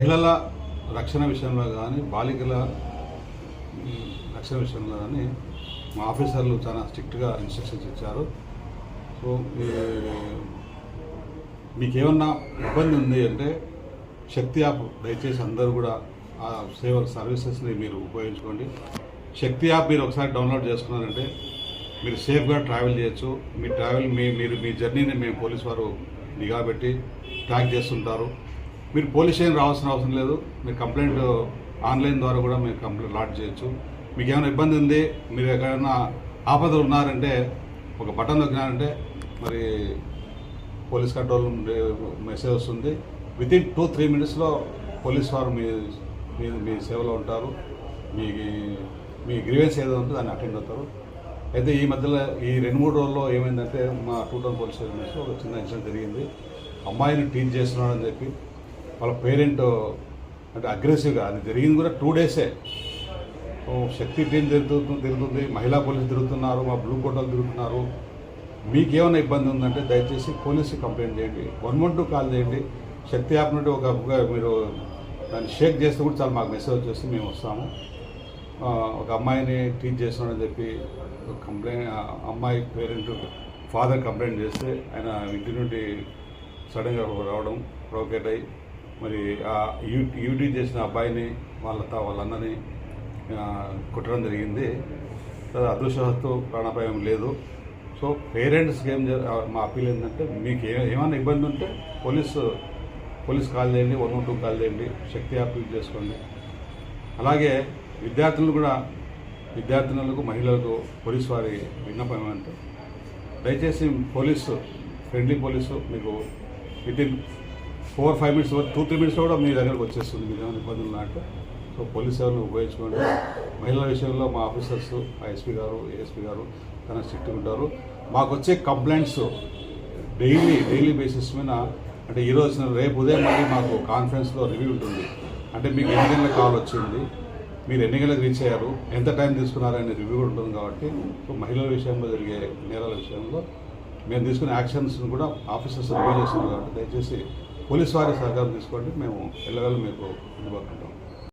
మహిళల రక్షణ విషయంలో కానీ బాలికల రక్షణ విషయంలో కానీ మా ఆఫీసర్లు చాలా స్ట్రిక్ట్గా ఇన్స్ట్రక్షన్స్ ఇచ్చారు. సో మీకేమన్నా ఇబ్బంది ఉంది అంటే శక్తి యాప్ దయచేసి అందరూ కూడా ఆ సేవ సర్వీసెస్ని మీరు ఉపయోగించుకోండి. శక్తి యాప్ మీరు ఒకసారి డౌన్లోడ్ చేసుకున్నారంటే మీరు సేఫ్గా ట్రావెల్ చేయొచ్చు. మీ ట్రావెల్ మీ మీరు మీ జర్నీని మేము పోలీస్ వారు నిఘా పెట్టి ట్రాక్ చేస్తుంటారు. మీరు పోలీస్ స్టేషన్ రావాల్సిన అవసరం లేదు. మీరు కంప్లైంట్ ఆన్లైన్ ద్వారా కూడా మీరు కంప్లైంట్ లాడ్ చేయొచ్చు. మీకు ఏమైనా ఇబ్బంది ఉంది మీరు ఎక్కడైనా ఆపదలు ఉన్నారంటే ఒక బటన్ నొక్కినారంటే మరి పోలీస్ కంట్రోల్ మెసేజ్ వస్తుంది. విత్ ఇన్ టూ త్రీ మినిట్స్లో పోలీస్ వారు మీ మీ మీ సేవలో ఉంటారు. మీ మీ గ్రీవెన్స్ ఏదో ఉంటే దాన్ని అటెండ్ అవుతారు. అయితే ఈ మధ్యలో ఈ రెండు మూడు రోజుల్లో ఏమైందంటే మా టూ టౌన్ పోలీస్ స్టేషన్ ఒక చిన్న ఇన్సిడెంట్ జరిగింది. అమ్మాయిని టీచ్ చేస్తున్నాడని చెప్పి వాళ్ళ పేరెంట్ అంటే అగ్రెసివ్గా అది జరిగింది కూడా టూ డేసే శక్తి టీం తిరుగుతుంది తిరుగుతుంది మహిళా పోలీసులు తిరుగుతున్నారు మా బ్లూ కోటలు తిరుగుతున్నారు. మీకేమైనా ఇబ్బంది ఉందంటే దయచేసి పోలీసు కంప్లైంట్ చేయండి. వన్ వన్ టూ కాల్ చేయండి. శక్తి యాప్ నుండి ఒక మీరు దాన్ని షేక్ చేస్తే కూడా చాలా మాకు మెసేజ్ వచ్చేసి మేము వస్తాము. ఒక అమ్మాయిని టీచ్ చేస్తున్నాడని చెప్పి కంప్లైంట్ అమ్మాయి పేరెంట్ ఫాదర్ కంప్లైంట్ చేస్తే ఆయన ఇంటి నుండి సడన్గా రావడం ప్రొవకేట్ అయ్యి మరి ఆ యూ యూటీ చేసిన అబ్బాయిని వాళ్ళ తా- కుట్టడం కొట్టడం జరిగింది. అది అదృష్టవస్తు ప్రాణాపాయం లేదు. సో పేరెంట్స్కి ఏం మా అప్పీల్ ఏంటంటే మీకు ఏ ఏమైనా ఇబ్బంది ఉంటే పోలీసు పోలీస్ కాల్ చేయండి వన్ వన్ టూ కాల్ చేయండి శక్తి అప్పీల్ చేసుకోండి. అలాగే విద్యార్థులు కూడా విద్యార్థినులకు మహిళలకు పోలీసు వారి విన్నపం ఏమంటే దయచేసి పోలీసు ఫ్రెండ్లీ పోలీసు మీకు within four five minutes two three మినిట్స్లో కూడా మీ దగ్గరకు వచ్చేస్తుంది మీరు ఏమైనా ఇబ్బందులు ఉన్నట్టు సో పోలీస్ సేవలను ఉపయోగించుకోండి. మహిళల విషయంలో మా ఆఫీసర్స్ మా ఎస్పీ గారు ఏఎస్పీ గారు చాలా స్ట్రిక్ట్ ఉంటారు. మాకు వచ్చే కంప్లైంట్స్ డైలీ డైలీ బేసిస్ మీద అంటే ఈరోజు రేపు ఉదయం మళ్ళీ మాకు కాన్ఫరెన్స్లో రివ్యూ ఉంటుంది. అంటే మీకు ఎన్ని గంటల కాల్ వచ్చింది? మీరు ఎన్ని గంటలకు రీచ్ అయ్యారు? ఎంత టైం తీసుకున్నారనే రివ్యూ కూడా ఉంటుంది కాబట్టి మహిళల విషయంలో జరిగే నేరాల విషయంలో మేము తీసుకునే యాక్షన్స్ని కూడా ఆఫీసర్స్ రివ్యూ చేస్తున్నారు కాబట్టి దయచేసి పోలీస్ వారి సహకారం తీసుకోండి. మేము ఎల్లవేళ మీకు అందుబాటులో ఉంటాం.